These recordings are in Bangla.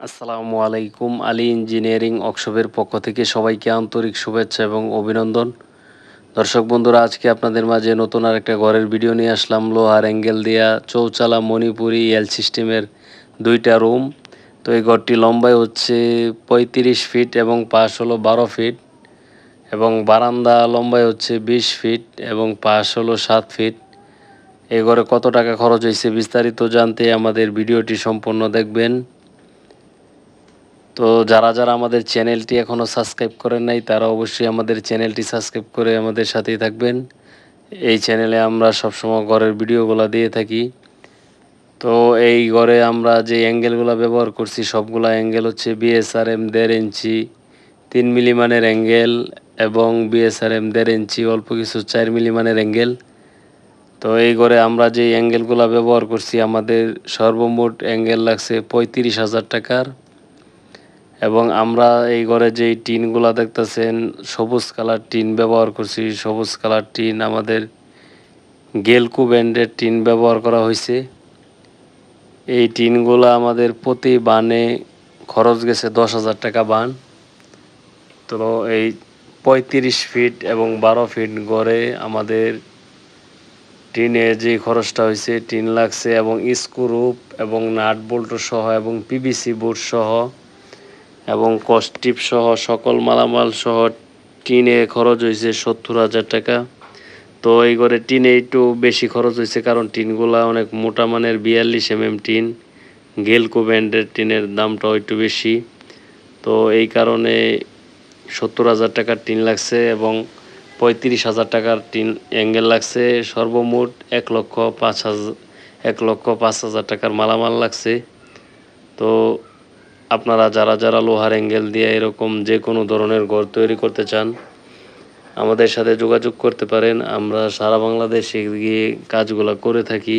আসসালামু আলাইকুম। আলী ইঞ্জিনিয়ারিং ওয়ার্কশপের পক্ষ থেকে সবাইকে আন্তরিক শুভেচ্ছা এবং অভিনন্দন। দর্শক বন্ধুরা, আজকে আপনাদের মাঝে নতুন আর একটা ঘরের ভিডিও নিয়ে আসলাম। লোহার অ্যাঙ্গেল দেয়া চৌচালা মণিপুরি এল সিস্টেমের দুইটা রুম তো এই ঘরটি লম্বায় হচ্ছে পঁয়ত্রিশ ফিট এবং পাশ হলো বারো ফিট এবং বারান্দা লম্বায় হচ্ছে বিশ ফিট এবং পাশ হলো সাত ফিট এই ঘরে কত টাকা খরচ হয়েছে বিস্তারিত জানতে আমাদের ভিডিওটি সম্পূর্ণ দেখবেন। তো যারা যারা আমাদের চ্যানেলটি এখনও সাবস্ক্রাইব করেন নাই, তারা অবশ্যই আমাদের চ্যানেলটি সাবস্ক্রাইব করে আমাদের সাথেই থাকবেন। এই চ্যানেলে আমরা সবসময় ঘরের ভিডিওগুলো দিয়ে থাকি। তো এই ঘরে আমরা যে অ্যাঙ্গেলগুলো ব্যবহার করছি, সবগুলো অ্যাঙ্গেল হচ্ছে বিএসআরএম দেড় ইঞ্চি, তিন মিলিমানের অ্যাঙ্গেল এবং বিএসআরএম দেড় ইঞ্চি, অল্প কিছু চার মিলিমানের অ্যাঙ্গেল। তো এই ঘরে আমরা যে অ্যাঙ্গেলগুলো ব্যবহার করছি, আমাদের সর্বমোট অ্যাঙ্গেল লাগছে পঁয়ত্রিশ হাজার টাকার। এবং আমরা এই ঘরে যে টিনগুলো দেখতেছেন, সবুজ কালার টিন ব্যবহার করছি। সবুজ কালার টিন আমাদের গেলকু ব্র্যান্ডের টিন ব্যবহার করা হয়েছে। এই টিনগুলো আমাদের প্রতি বানে খরচ গেছে দশ হাজার টাকা বান। তো এই পঁয়ত্রিশ ফিট এবং বারো ফিট গড়ে আমাদের টিনে যে খরচটা হয়েছে, টিন লাগছে এবং স্ক্রুপ এবং নাট বোল্ট সহ এবং পিভিসি বোর্ড সহ এবং কস্টিপ সহ সকল মালামাল সহ টিনে খরচ হয়েছে সত্তর হাজার টাকা। তো এই ঘরে টিনে একটু বেশি খরচ হয়েছে কারণ টিনগুলা অনেক মোটা মানের বিয়াল্লিশ এম এম টিন। গেলকো ব্র্যান্ডের টিনের দামটাও একটু বেশি। তো এই কারণে সত্তর হাজার টাকার টিন লাগছে এবং পঁয়ত্রিশ হাজার টাকার টিন অ্যাঙ্গেল লাগছে। সর্বমোট এক লক্ষ পাঁচ হাজার এক লক্ষ পাঁচ হাজার টাকার মালামাল লাগছে। তো আপনারা যারা যারা লোহার অ্যাঙ্গেল দিয়ে এরকম যে কোনো ধরনের ঘর তৈরি করতে চান, আমাদের সাথে যোগাযোগ করতে পারেন। আমরা সারা বাংলাদেশে গিয়ে কাজগুলো করে থাকি।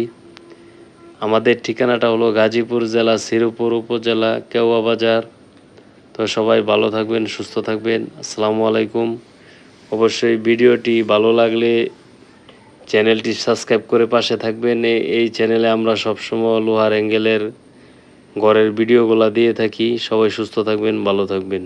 আমাদের ঠিকানাটা হলো গাজীপুর জেলা শ্রীপুর উপজেলা, কেওয়া বাজার। তো সবাই ভালো থাকবেন, সুস্থ থাকবেন। আসসালামু আলাইকুম। অবশ্যই ভিডিওটি ভালো লাগলে চ্যানেলটি সাবস্ক্রাইব করে পাশে থাকবেন। এই চ্যানেলে আমরা সবসময় লোহার অ্যাঙ্গেলের ঘরের ভিডিওগুলো দিয়ে থাকি। সবাই সুস্থ থাকবেন ভালো থাকবেন।